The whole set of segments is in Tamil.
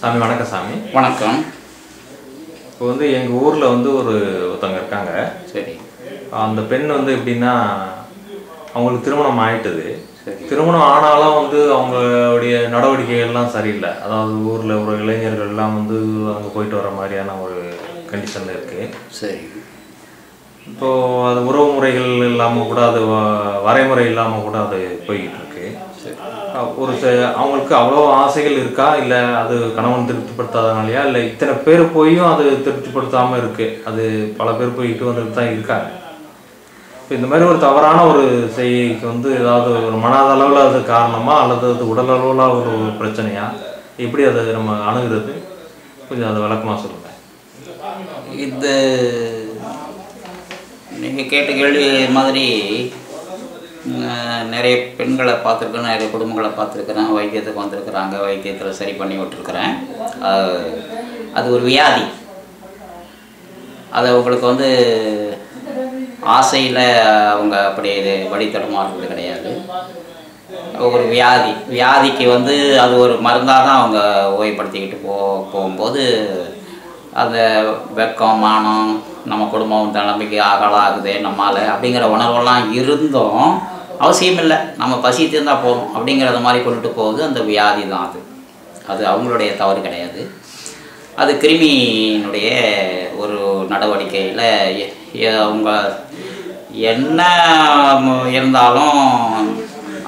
சாமி வணக்கம் சாமி. வணக்கம். இப்போ வந்து எங்கள் ஊரில் வந்து ஒரு ஒருத்தவங்க இருக்காங்க. சரி. அந்த பெண் வந்து எப்படின்னா அவங்களுக்கு திருமணம் ஆயிட்டுது. சரி. திருமணம் ஆனாலும் வந்து அவங்களுடைய நடவடிக்கைகள்லாம் சரியில்லை. அதாவது ஊரில் ஒரு இளைஞர்கள்லாம் வந்து அங்கே போயிட்டு வர மாதிரியான ஒரு கண்டிஷனில் இருக்குது சரி. இப்போது அது உறவு முறைகள் இல்லாமல் கூட அது வரைமுறை இல்லாமல் கூட அது போய்கிட்டு இருக்கு ஒரு ச அவங்களுக்கு அவ்வளோ ஆசைகள் இருக்கா? இல்லை அது கணவன் திருப்திப்படுத்தாதனாலயா? இல்லை இத்தனை பேர் போயும் அது திருப்திப்படுத்தாமல் இருக்கு. அது பல பேர் போயிட்டு வந்துட்டு தான் இருக்காங்க. இப்போ இந்த மாதிரி ஒரு தவறான ஒரு செய்கைக்கு வந்து ஏதாவது ஒரு மனதளவில் அது காரணமா அல்லது அது உடல் அளவில் ஒரு பிரச்சனையா? எப்படி அதை நம்ம அணுகிறது? கொஞ்சம் அதை விளக்கமாக சொல்லுங்கள் இது நீங்கள் கேட்ட கேள்வி மாதிரி நிறைய பெண்களை பார்த்துருக்கேன் நிறைய குடும்பங்களை பார்த்துருக்குறேன் வைத்தியத்துக்கு வந்திருக்கிறாங்க வைத்தியத்தில் சரி பண்ணி விட்டுருக்குறேன். அது- ஒரு வியாதி. அது உங்களுக்கு வந்து ஆசையில் அவங்க அப்படி இது வழித்தடமாறுறது கிடையாது. ஒரு வியாதி. வியாதிக்கு வந்து அது ஒரு மருந்தாக தான் அவங்க ஓய்வுப்படுத்திக்கிட்டு போ போகும்போது அந்த வெக்கம் மானம் நம்ம குடும்பம் நம்பிக்கை ஆகுது நம்மால் அப்படிங்கிற உணர்வெல்லாம் இருந்தும் அவசியம் இல்லை நம்ம பசி தீர்ந்தால் போகிறோம் அப்படிங்கிறத மாதிரி கொண்டுட்டு போகுது. அந்த வியாதி தான் அது. அது அவங்களுடைய தவறு கிடையாது. அது கிருமியினுடைய ஒரு நடவடிக்கையில் அவங்க என்ன இருந்தாலும்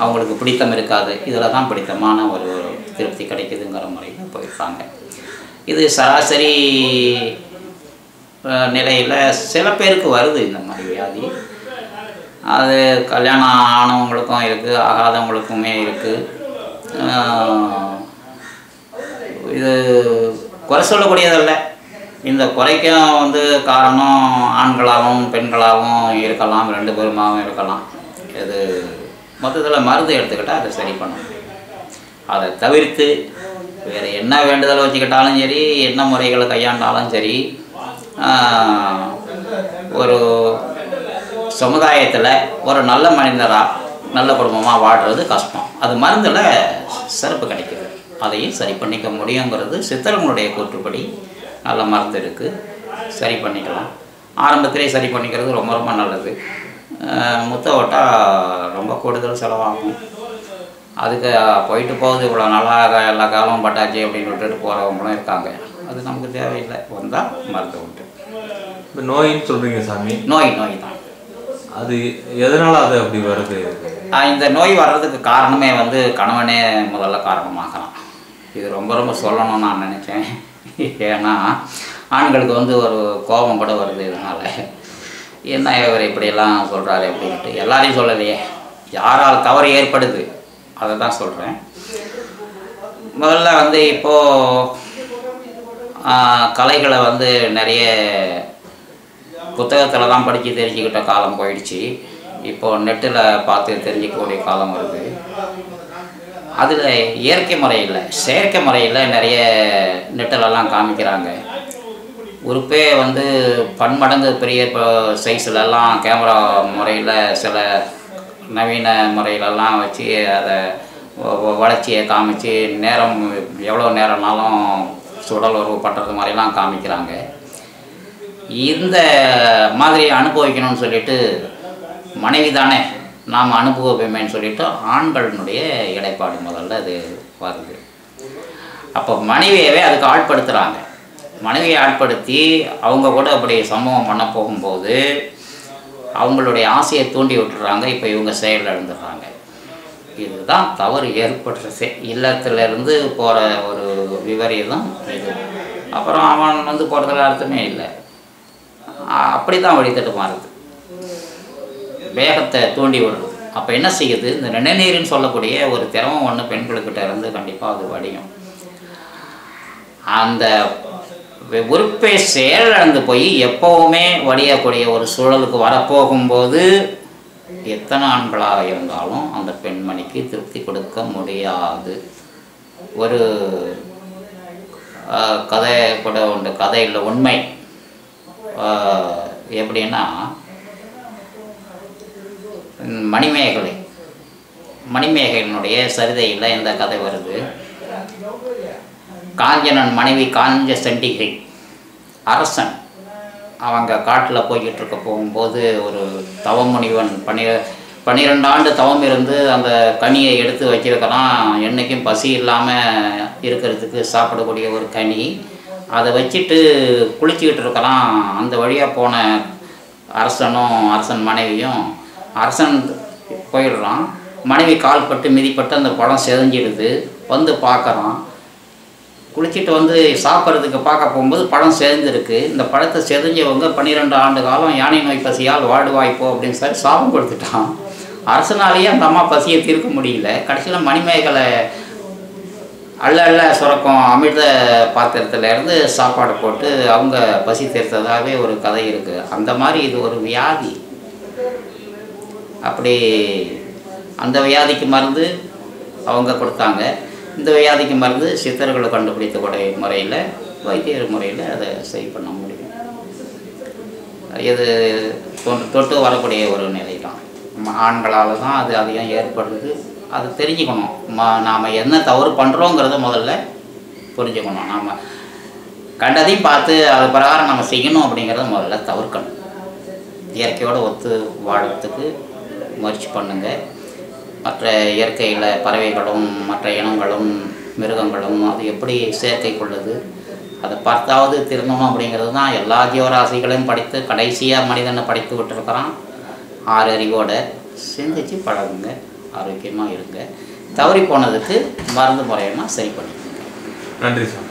அவங்களுக்கு பிடித்தம் இருக்காது. இதில் தான் பிடித்தமான ஒரு திருப்தி கிடைக்குதுங்கிற முறையில் போயிருப்பாங்க இது சராசரி நிலையில் சில பேருக்கு வருது இந்த மாதிரி வியாதி. அது கல்யாணம் ஆனவங்களுக்கும் இருக்குது ஆகாதவங்களுக்குமே இருக்குது இது குறை சொல்லக்கூடியதல்ல. இந்த குறைக்கும் வந்து காரணம் ஆண்களாகவும் பெண்களாகவும் இருக்கலாம் ரெண்டு பேருமாகவும் இருக்கலாம். இது மொத்தத்தில் மருந்து எடுத்துக்கிட்டால் அதை சரி பண்ணும். அதை தவிர்த்து வேறு என்ன வேண்டுதல் வச்சுக்கிட்டாலும் சரி என்ன முறைகளை கையாண்டாலும் சரி ஒரு சமுதாயத்தில் ஒரு நல்ல மனிதராக நல்ல குடும்பமாக வாழ்கிறது கஷ்டம். அது மருந்தில் சிறப்பு கிடைக்குது. அதையும் சரி பண்ணிக்க முடியுங்கிறது சித்தர்களுடைய கூற்றுப்படி நல்ல மருந்து இருக்குது சரி பண்ணிக்கலாம். ஆரம்பத்திலே சரி பண்ணிக்கிறது ரொம்ப ரொம்ப நல்லது. முத்த ஓட்டா ரொம்ப கூடுதல் செலவாகும். அதுக்கு போயிட்டு போகுது இவ்வளோ நல்லா எல்லா காலமும் பட்டாச்சு அப்படின்னு விட்டுட்டு போகிறவங்களும் இருக்காங்க. அது நமக்கு தேவையில்லை. வந்தால் மருந்து உண்டு. இப்போ நோயின்னு சொல்கிறீங்க சாமி. நோய் நோய் தான். அது எதனால் அது அப்படி வருது? இந்த நோய் வர்றதுக்கு காரணமே வந்து கணவனே முதல்ல காரணமாகலாம். இது ரொம்ப ரொம்ப சொல்லணும்னு நான் நினச்சேன். ஏன்னா ஆண்களுக்கு வந்து ஒரு கோபம் கூட வருது இதனால். என்ன இவர் இப்படியெல்லாம் சொல்கிறாரு அப்படின்ட்டு எல்லாரையும் சொல்லலையே. யாரால் தவறு ஏற்படுது அதை தான் சொல்கிறேன் முதல்ல வந்து இப்போது கலைகளை வந்து நிறைய புத்தகத்தில் தான் படித்து தெரிஞ்சுக்கிட்ட காலம் போயிடுச்சு. இப்போ நெட்டில் பார்த்து தெரிஞ்சிக்கக்கூடிய காலம் வருது. அதில் இயற்கை முறையில் செயற்கை முறையில் நிறைய நெட்டிலெல்லாம் காமிக்கிறாங்க. உறுப்பே வந்து பன்மடங்கு பெரிய இப்போ சைஸ்லெல்லாம் கேமரா முறையில் சில நவீன முறையிலெல்லாம் வச்சு அதை வளர்ச்சியை காமிச்சு நேரம் எவ்வளோ நேரம்னாலும் சுடல் உறவு பண்ணுறது மாதிரிலாம் காமிக்கிறாங்க. இந்த மாதிரி அனுபவிக்கணும்னு சொல்லிட்டு மனைவி தானே நாம் அனுபவிப்போமேன்னு சொல்லிட்டு ஆண்களினுடைய இடைப்பாடு முதல்ல அது வருது. அப்போ மனைவியவே அதுக்கு ஆட்படுத்துகிறாங்க மனைவியை ஆட்படுத்தி அவங்க கூட அப்படி சம்பவம் பண்ண போகும்போது அவங்களுடைய ஆசையை தூண்டி விட்டுறாங்க இப்போ இவங்க செயலில் இருந்துடுறாங்க இதுதான் தவறு ஏற்படுறது இல்லத்திலிருந்து போகிற ஒரு விவரியம் அப்புறம் அவன் வந்து போகிறதுல அர்த்தமே இல்லை. அப்படி தான் வழித்தட்டு மாறுது. வேகத்தை தூண்டி விடுறது. அப்போ என்ன செய்யுது? இந்த நிணநீர்னு சொல்லக்கூடிய ஒரு திறமும் ஒன்று பெண்களுக்கிட்ட இருந்து கண்டிப்பாக அது வடியும். அந்த உறுப்பை செயலிழந்து போய் எப்போவுமே வடியக்கூடிய ஒரு சூழலுக்கு வரப்போகும்போது எத்தனை ஆண்களாக இருந்தாலும் அந்த பெண்மணிக்கு திருப்தி கொடுக்க முடியாது. ஒரு கதை கூட உண்டு. கதை இல்லை உண்மை எப்படின்னா மணிமேகலை. மணிமேகலினுடைய சரிதையில் இந்த கதை வருது. காஞ்சனன் மனைவி காஞ்ச சண்டிகை அரசன். அவங்க காட்டில் போய்கிட்டு இருக்க போகும்போது ஒரு தவமுனிவன் பணி பன்னிரெண்டு ஆண்டு தவம் இருந்து அந்த கனியை எடுத்து வச்சிருக்கலாம். என்றைக்கும் பசி இல்லாமல் இருக்கிறதுக்கு சாப்பிடக்கூடிய ஒரு கனி. அதை வச்சுட்டு குளிச்சுக்கிட்டு இருக்கலாம். அந்த வழியாக போன அரசனும் அரசன் மனைவியும் அரசன் போயிடுறான். மனைவி கால் பட்டு மிதிப்பட்டு அந்த பழம் செதஞ்சிடுது வந்து பார்க்குறான். குளிச்சுட்டு வந்து சாப்பிட்றதுக்கு பார்க்க போகும்போது பழம் செதஞ்சிருக்கு இந்த பழத்தை செதஞ்சவங்க பன்னிரெண்டு ஆண்டு காலம் யானை நோய் பசியால் வாழ்வாய்ப்போ அப்படின்னு சொல்லி சாபம் கொடுத்துட்டான் அரசனாலேயே அந்த அம்மா பசியை தீர்க்க முடியல. கடைசியில் மணிமேகலை அள்ள அள்ள சுரக்கும் அமிர்த பாத்திரத்துல இருந்து சாப்பாடு போட்டு அவங்க பசி தீர்த்ததாகவே ஒரு கதை இருக்குது அந்த மாதிரி இது ஒரு வியாதி. அப்படி அந்த வியாதிக்கு மருந்து அவங்க கொடுத்தாங்க. இந்த வியாதிக்கு மருந்து சித்தர்கள் கண்டுபிடித்தக்கூடிய முறையில் வைத்தியர் முறையில் அதை சரி பண்ண முடியும். இது தொட்டு வரக்கூடிய ஒரு நிலை. ஆண்களால் தான் அது அதிகம் ஏற்படுது. அது தெரிஞ்சுக்கணும். ம நாம் என்ன தவறு பண்ணுறோங்கிறத முதல்ல புரிஞ்சுக்கணும். நாம் கண்டதையும் பார்த்து அது பிரகாரம் நம்ம செய்யணும் அப்படிங்கிறத முதல்ல தவிர்க்கணும். இயற்கையோடு ஒத்து வாழறதுக்கு முயற்சி பண்ணுங்கள் மற்ற இயற்கையில் பறவைகளும் மற்ற இனங்களும் மிருகங்களும் அது எப்படி சேர்க்கை கொள்ளுது அதை பார்த்தாவது திருந்தணும் அப்படிங்கிறது தான் எல்லா ஜீவராசிகளையும் படித்து கடைசியாக மனிதனை படித்து விட்டுருக்கிறான். ஆறு அறிவோட சிந்திச்சு பழகுங்க. ஆரோக்கியமாக இருங்க. தவறி போனதுக்கு மருந்து முறையமாக சரி பண்ணிக்கோங்க. நன்றி சார்.